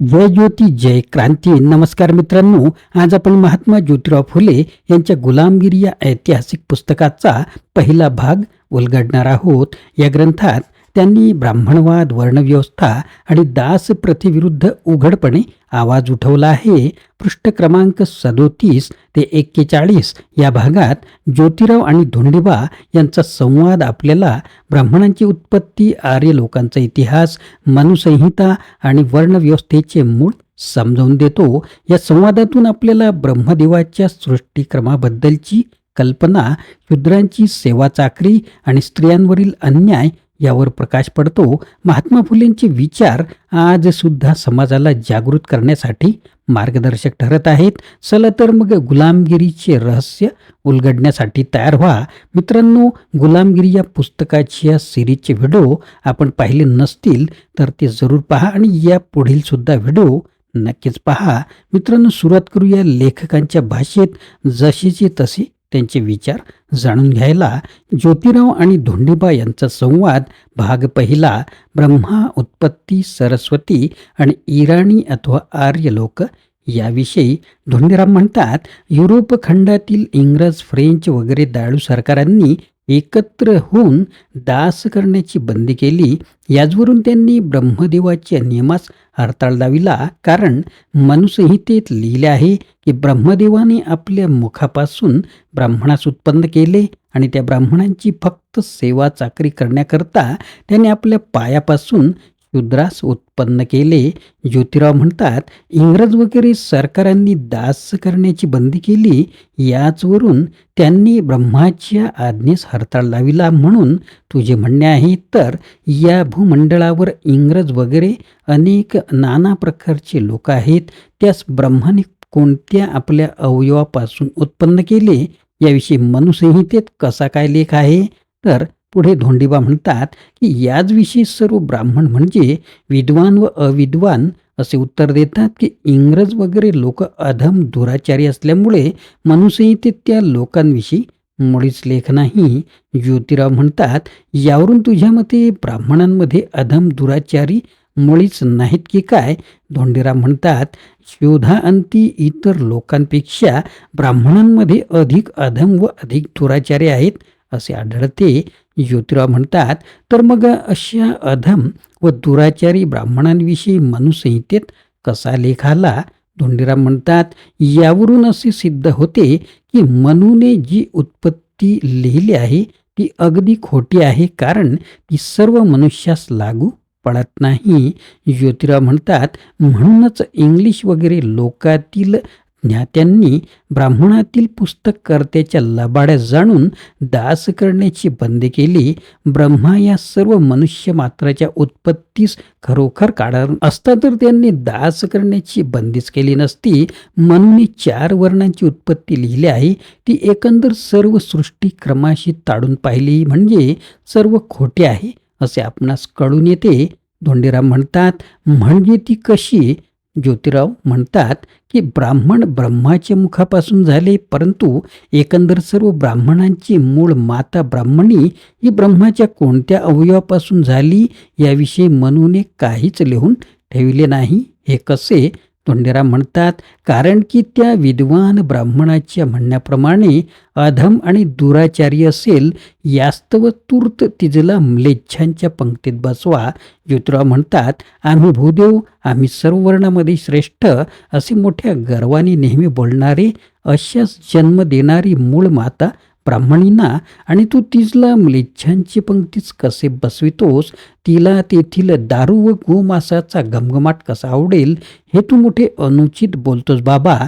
जय ज्योती जय क्रांती. नमस्कार मित्रांनो आज आपण महात्मा ज्योतिराव फुले यांच्या गुलामगिरी या ऐतिहासिक पुस्तकाचा पहिला भाग उलगडणार आहोत. या ग्रंथात त्यांनी ब्राह्मणवाद वर्णव्यवस्था आणि दास प्रतिविरुद्ध उघडपणे आवाज उठवला आहे. पृष्ठ क्रमांक सदोतीस ते एक्केचाळीस या भागात ज्योतिराव आणि धोंडिबा यांचा संवाद आपल्याला ब्राह्मणांची उत्पत्ती आर्य लोकांचा इतिहास मनुसंहिता आणि वर्णव्यवस्थेचे मूळ समजावून देतो. या संवादातून आपल्याला ब्रह्मदेवाच्या सृष्टिक्रमाबद्दलची कल्पना शूद्रांची सेवा चाकरी आणि स्त्रियांवरील अन्याय यावर प्रकाश पडतो. महात्मा फुलेंचे विचार आज सुद्धा समाजाला जागृत करण्यासाठी मार्गदर्शक ठरत आहेत. चला तर मग गुलामगिरीचे रहस्य उलगडण्यासाठी तयार व्हा. मित्रांनो गुलामगिरी या पुस्तकाची या सिरीजचे व्हिडिओ आपण पाहिले नसतील तर ते जरूर पहा आणि या पुढील सुद्धा व्हिडिओ नक्कीच पहा. मित्रांनो सुरुवात करूया लेखकांच्या भाषेत. जशीची तशी त्यांचे विचार जाणून घ्यायला ज्योतिराव आणि धोंडीबा यांचा संवाद भाग पहिला ब्रह्मा उत्पत्ती सरस्वती आणि इराणी अथवा आर्य लोक याविषयी धोंडीराम म्हणतात युरोप खंडातील इंग्रज फ्रेंच वगैरे दाळू सरकारांनी एकत्र होऊन दास करण्याची बंदी केली. याचवरून त्यांनी ब्रह्मदेवाच्या नियमास हरताळ दाविला कारण मनुसंहितेत लिहिले आहे की ब्रह्मदेवाने आपल्या मुखापासून ब्राह्मणास उत्पन्न केले आणि त्या ब्राह्मणांची फक्त सेवा चाकरी करण्याकरता त्याने आपल्या पायापासून शूद्रास उत्पन्न केले. ज्योतिराव म्हणतात इंग्रज वगैरे सरकारांनी दास करण्याची बंदी केली. याचवरून त्यांनी ब्रह्माच्या आज्ञेस हरताळ लाविला म्हणून तुझे म्हणणे आहे. तर या भूमंडळावर इंग्रज वगैरे अनेक नाना प्रकारचे लोक आहेत. त्यास ब्रह्माने कोणत्या आपल्या अवयवापासून उत्पन्न केले? याविषयी मनुसंहितेत कसा काय लेख आहे? तर पुढे धोंडीबा म्हणतात की याचविषयी सर्व ब्राह्मण म्हणजे विद्वान व अविद्वान असे उत्तर देतात की इंग्रज वगैरे लोक अधम दुराचारी असल्यामुळे मनुसंहितेत त्या लोकांविषयी मुळीच लेख नाही. ज्योतिराव म्हणतात यावरून तुझ्या मते ब्राह्मणांमध्ये अधम दुराचारी मुळीच नाहीत की काय? धोंडीराव म्हणतात शोधाअंती इतर लोकांपेक्षा ब्राह्मणांमध्ये अधिक अधम व अधिक दुराचारी आहेत असे आढळते. ज्योतिराव म्हणतात तर मग अशा अधम व दुराचारी ब्राह्मणांविषयी मनुसंहितेत कसा लेख आला? धोंडीराम म्हणतात यावरून असे सिद्ध होते की मनूने जी उत्पत्ती लिहिली आहे ती अगदी खोटी आहे कारण ती सर्व मनुष्यास लागू पडत नाही. ज्योतिराव म्हणतात म्हणूनच इंग्लिश वगैरे लोकातील ज्ञात्यांनी ब्राह्मणातील पुस्तककर्त्याच्या लबाड्या जाणून दास करण्याची बंदी केली. ब्रह्मा या सर्व मनुष्य मात्राच्या उत्पत्तीस खरोखर कारण असता तर त्यांनी दास करण्याची बंदीच केली नसती. म्हणून चार वर्णांची उत्पत्ती लिहिली आहे. ती एकंदर सर्व सृष्टी क्रमाशी ताडून पाहिली म्हणजे सर्व खोटे आहे असे आपणास कळून येते. धोंडीराम म्हणतात म्हणजे ती कशी ज्योतिराव म्हणतात की ब्राह्मण ब्रह्माच्या मुखापासून झाले परंतु एकंदर सर्व ब्राह्मणांची मूळ माता ब्राह्मणी ही ब्रह्माच्या कोणत्या अवयवापासून झाली याविषयी मनूने काहीच लिहून ठेवले नाही. हे कसे तोंडेराम म्हणतात कारण की त्या विद्वान ब्राह्मणाच्या म्हणण्याप्रमाणे अधम आणि दुराचारी असेल यास्तव तूर्त तिजला म्लेच्छांच्या पंक्तीत बसवा. ज्योतिराव म्हणतात आम्ही भूदेव आम्ही सर्व वर्णामध्ये श्रेष्ठ असे मोठ्या गर्वाने नेहमी बोलणारे अशाच जन्म देणारी मूळ माता ब्राह्मणींना आणि तू तिजला म्लेच्छांची पंक्तीच कसे बसवितोस तिला तेथील दारू व गोमासाचा घमघमाट कसा आवडेल हे तू मोठे अनुचित बोलतोस बाबा.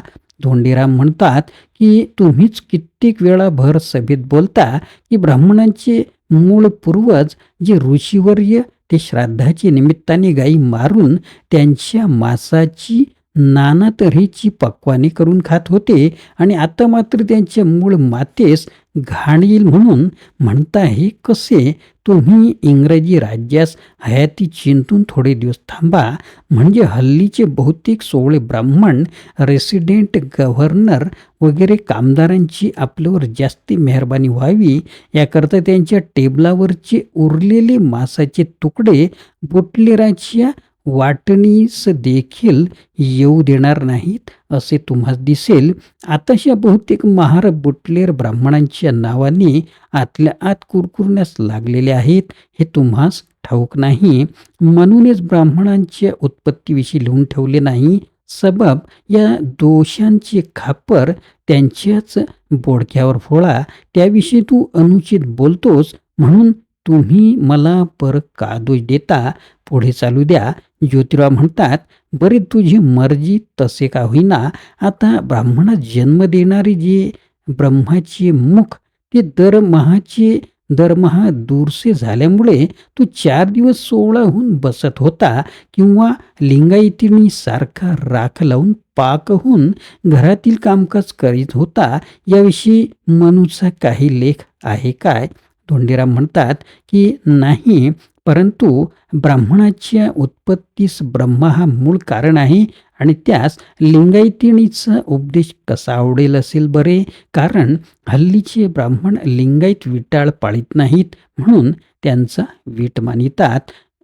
धोंडीराम म्हणतात की तुम्हीच कित्येक वेळा भर सभेत बोलता की ब्राह्मणांचे मूळ पूर्वज जे ऋषीवर्य ते श्राद्धाच्या निमित्ताने गायी मारून त्यांच्या मासाची नाना तऱ्हेची पक्वाने करून खात होते आणि आता मात्र त्यांच्या मूळ मातेस घाण येईल म्हणून म्हणताहे कसे तुम्ही इंग्रजी राज्यास हयाती चिंतून थोडे दिवस थांबा. म्हणजे हल्लीचे बहुतेक सोहळे ब्राह्मण रेसिडेंट गव्हर्नर वगैरे कामदारांची आपल्यावर जास्ती मेहरबानी व्हावी. याकरता त्यांच्या टेबलावरचे उरलेले मासाचे तुकडे बुटलेराच्या वाटणीस देखील येऊ देणार नाहीत असे तुम्हाला दिसेल. आताशा बहुतेक महार बुटलेर ब्राह्मणांच्या नावाने आतल्या आत कुरकुरण्यास लागलेले आहेत हे तुम्हास ठाऊक नाही. म्हणूनच ब्राह्मणांच्या उत्पत्तीविषयी लिहून ठेवले नाही. सबब या दोषांचे खापर त्यांच्याच बोडक्यावर फोळा त्याविषयी तू अनुचित बोलतोस म्हणून तुम्ही मला पर का दोष देता? पुढे चालू द्या. ज्योतिराव म्हणतात बरे तुझी मर्जी तसे का होईना आता ब्राह्मणास जन्म देणारे जे ब्रह्माचे मुख ते दरमहाचे दरमहा दूरसे झाल्यामुळे तू चार दिवस सोहळाहून बसत होता किंवा लिंगायतीने सारखा राख लावून पाक होऊन घरातील कामकाज करीत होता याविषयी मनूचा काही लेख आहे काय? धोंडेराम म्हणतात की नाही परंतु ब्राह्मणाच्या उत्पत्तीस ब्रह्मा हा मूळ कारण आहे आणि त्यास लिंगायतिणीचा उपदेश कसा आवडेल असेल बरे? कारण हल्लीचे ब्राह्मण लिंगायत विटाळ पाळीत नाहीत म्हणून त्यांचा वीट मानितात.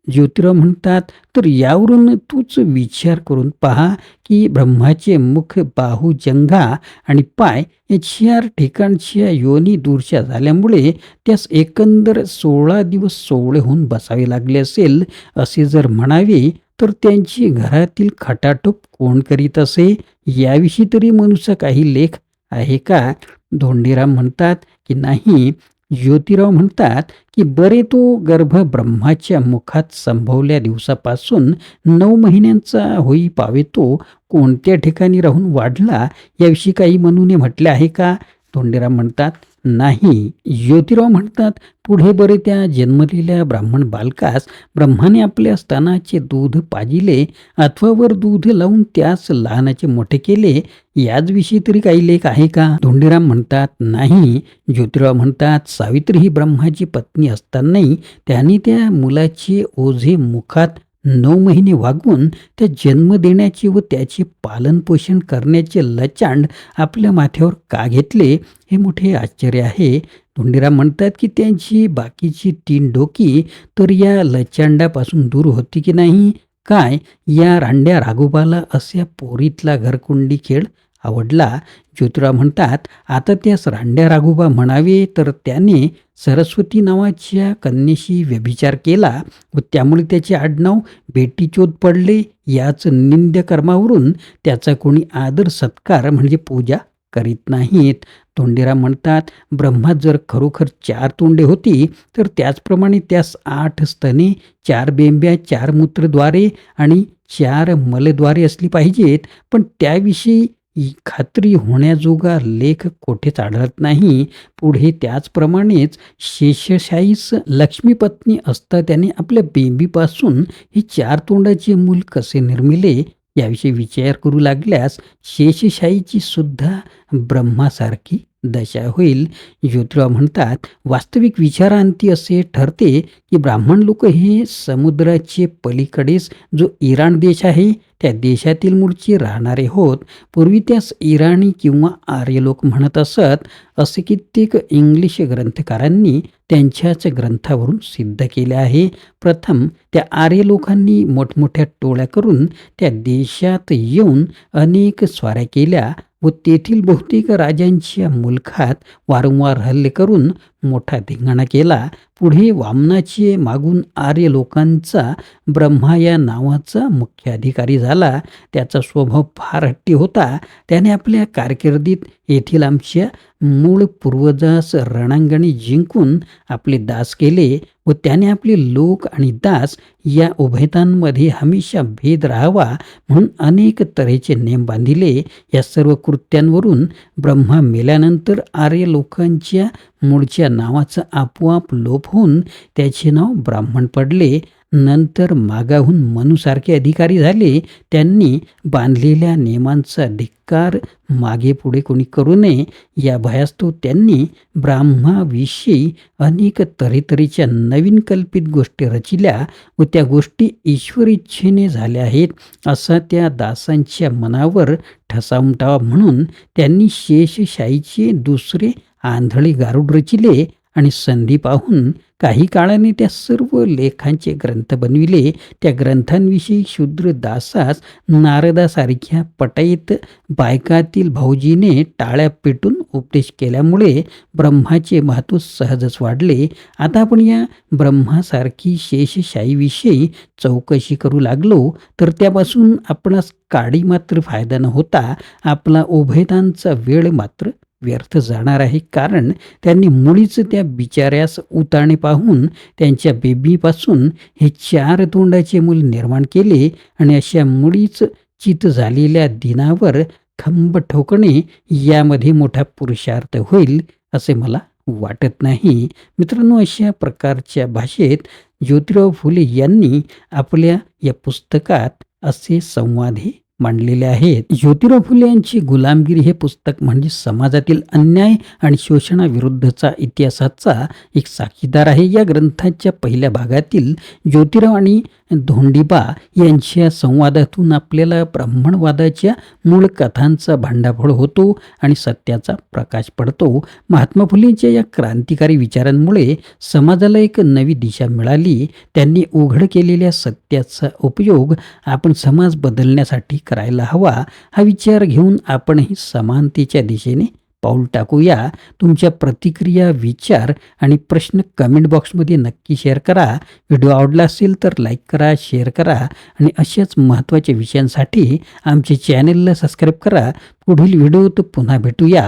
ज्योतिराव म्हणतात तर यावरून तूच विचार करून पहा की ब्रह्माचे मुख बाहू जंघा आणि पाय या चार ठिकाणच्या योनी दूरच्या झाल्यामुळे त्यास एकंदर सोळा दिवस सोहळे होऊन बसावे लागले असेल. असे जर म्हणावे तर त्यांची घरातील खटाटोप कोण करीत असे? याविषयी तरी मनुष्य काही लेख आहे का? धोंडीराम म्हणतात की नाही ज्योतिराव म्हणतात की बरे तो गर्भ ब्रह्माच्या मुखात संभवल्या दिवसापासून नऊ महिन्यांचा होई पावे तो कोणत्या ठिकाणी राहून वाढला याविषयी काही मनुने म्हटले आहे का? तोंडेराम म्हणतात नाही. ज्योतिराव म्हणतात पुढे बरे त्या जन्मलेल्या ब्राह्मण बालकास ब्रह्माने आपल्या स्तनाचे दूध पाजिले अथवा वर दूध लावून त्यास लहानाचे मोठे केले. याचविषयी तरी काही लेख आहे का? धोंडीराम म्हणतात नाही. ज्योतिराव म्हणतात सावित्री ही ब्रह्माची पत्नी असतानाही त्यांनी त्या मुलाचे ओझे मुखात नऊ महिने वागवून त्या जन्म देण्याचे व त्याचे पालनपोषण करण्याचे लचांड आपल्या माथ्यावर का घेतले हे मोठे आश्चर्य आहे. धोंडीराम म्हणतात की त्यांची बाकीची तीन डोकी तर या लचांडापासून दूर होती की नाही? काय? या रांड्या राघोबाला अशा पोरीतला घरकुंडी खेळ आवडला. ज्योतिराव म्हणतात आता त्यास रांड्या राघोबा म्हणावे तर त्याने सरस्वती नावाच्या कन्येशी व्यभिचार केला व त्यामुळे त्याचे आडनाव बेटीचोद पडले. याच निंद्य कर्मावरून त्याचा कोणी आदर सत्कार म्हणजे पूजा करीत नाहीत. तोंडेरा म्हणतात ब्रह्मात जर खरोखर चार तोंडे होती तर त्याचप्रमाणे त्यास आठ स्तने चार बेंब्या चार मूत्रद्वारे आणि चार मलद्वारे असली पाहिजेत. पण त्याविषयी खात्री होण्याजोगा लेख कोठेच आढळत नाही? पुढे त्याचप्रमाणेच शेषशाहीस लक्ष्मीपत्नी असता त्याने आपल्या बेंबीपासून हे चार तोंडाचे मूल कसे निर्मिले? याविषयी विचार करू लागल्यास शेषशाहीची सुद्धा ब्रह्मासारखी दशा होईल. ज्योतिराव म्हणतात वास्तविक विचारांती असे ठरते की ब्राह्मण लोक हे समुद्राचे पलीकडेच जो इराण देश आहे त्या देशातील मूळचे राहणारे होत. पूर्वी त्यास इराणी किंवा आर्य लोक म्हणत असत असे कित्येक इंग्लिश ग्रंथकारांनी त्यांच्याच ग्रंथावरून सिद्ध केले आहे. प्रथम त्या आर्य लोकांनी मोठमोठ्या टोळ्या करून त्या देशात येऊन अनेक स्वाऱ्या केल्या. व तेथील बहुतेक राजांच्या मुलखात वारंवार हल्ले करून मोठा धिंगाणा केला. पुढे वामनाचे मागून आर्य लोकांचा ब्रह्मा या नावाचा मुख्य अधिकारी झाला. त्याचा स्वभाव फार हट्टी होता. त्याने आपल्या कारकिर्दीत येथील आमच्या मूळ पूर्वजास रणांगणी जिंकून आपले दास केले व त्याने आपले लोक आणि दास या उभयतांमध्ये हमेशा भेद राहावा म्हणून अनेक तऱ्हेचे नेम बांधिले. या सर्व कृत्यांवरून ब्रह्मा मेल्यानंतर आर्य लोकांच्या मूळच्या नावाचा आपोआप लोप होऊन त्याचे नाव ब्राह्मण पडले. नंतर मागाहून मनुसारखे अधिकारी झाले. त्यांनी बांधलेल्या नियमांचा धिक्कार मागे पुढे कोणी करू नये या भयास्तव त्यांनी ब्राह्माविषयी अनेक तऱ्हेतऱ्हेच्या नवीन कल्पित गोष्टी रचिल्या व त्या गोष्टी ईश्वर इच्छेने झाल्या आहेत असा त्या दासांच्या मनावर ठसा उमटावा म्हणून त्यांनी शेषशाहीचे दुसरे आंधळे गारुड रचिले आणि संधी पाहून काही काळाने त्या सर्व लेखांचे ग्रंथ बनविले. त्या ग्रंथांविषयी शूद्र दासास नारदासारख्या पटईत बायकातील भाऊजीने टाळ्या पेटून उपदेश केल्यामुळे ब्रह्माचे महत्त्व सहजच वाढले. आता आपण या ब्रह्मासारखी शेषशाहीविषयी चौकशी करू लागलो तर त्यापासून आपणास काडी मात्र फायदा न होता आपला उभयतांचा वेळ मात्र व्यर्थ जाणार आहे. कारण त्यांनी मुळीच त्या बिचाऱ्यास उताणे पाहून त्यांच्या बेबीपासून हे चार तोंडाचे मूल निर्माण केले आणि अशा मुळीच चित झालेल्या दिनावर खंब ठोकणे यामध्ये मोठा पुरुषार्थ होईल असे मला वाटत नाही. मित्रांनो अशा प्रकारच्या भाषेत ज्योतिराव फुले यांनी आपल्या या पुस्तकात असे संवादही मांडलेले आहेत. ज्योतिराव फुले यांची गुलामगिरी हे पुस्तक म्हणजे समाजातील अन्याय आणि शोषणाविरुद्धचा इतिहासाचा एक साक्षीदार आहे. या ग्रंथाच्या पहिल्या भागातील ज्योतिराव आणि धोंडीबा यांच्या संवादातून आपल्याला ब्राह्मणवादाच्या मूळ कथांचा भांडाफोड होतो आणि सत्याचा प्रकाश पडतो. महात्मा फुलेंच्या या क्रांतिकारी विचारांमुळे समाजाला एक नवी दिशा मिळाली. त्यांनी उघड केलेल्या सत्याचा उपयोग आपण समाज बदलण्यासाठी करायला हवा हा विचार घेऊन आपणही समानतेच्या दिशेने पाऊल टाकूया. तुमच्या प्रतिक्रिया विचार आणि प्रश्न कमेंट बॉक्समध्ये नक्की शेअर करा. व्हिडिओ आवडला असेल तर लाईक करा शेअर करा आणि अशाच महत्त्वाच्या विषयांसाठी आमचे चॅनेलला सबस्क्राईब करा. पुढील व्हिडिओत पुन्हा भेटूया.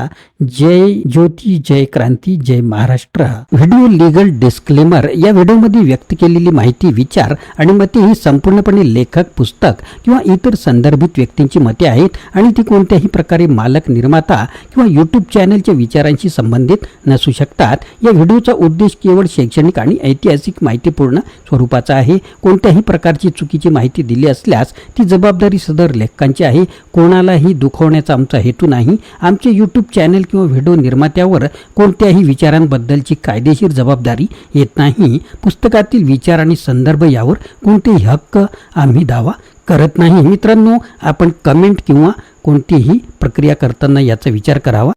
जय ज्योती जय क्रांती जय महाराष्ट्र. Video legal disclaimer. या व्हिडिओमध्ये व्यक्त केलेली माहिती विचार आणि मते ही संपूर्णपणे लेखक पुस्तक किंवा इतर संदर्भित व्यक्तींची मते आहेत आणि ती कोणत्याही प्रकारे मालक निर्माता किंवा यूट्यूब चॅनलच्या विचारांशी संबंधित नसू शकतात. या व्हिडिओचा उद्देश केवळ शैक्षणिक आणि ऐतिहासिक माहितीपूर्ण स्वरूपाचा आहे. कोणत्याही प्रकारची चुकीची माहिती दिली असल्यास ती जबाबदारी सदर लेखकांची आहे. कोणालाही दुखवण्याचा आमचा हेतू नाही. आमचे यूट्यूब चॅनल किंवा व्हिडिओ निर्मात्यावर कोणत्याही विचारांबद्दलची कायदेशीर जबाबदारी येत नाही. पुस्तकातील विचार आणि संदर्भ यावर कोणतेही हक्क आम्ही दावा करत नाही. मित्रांनो आपण कमेंट किंवा कोणतीही प्रक्रिया करताना याचा विचार करावा.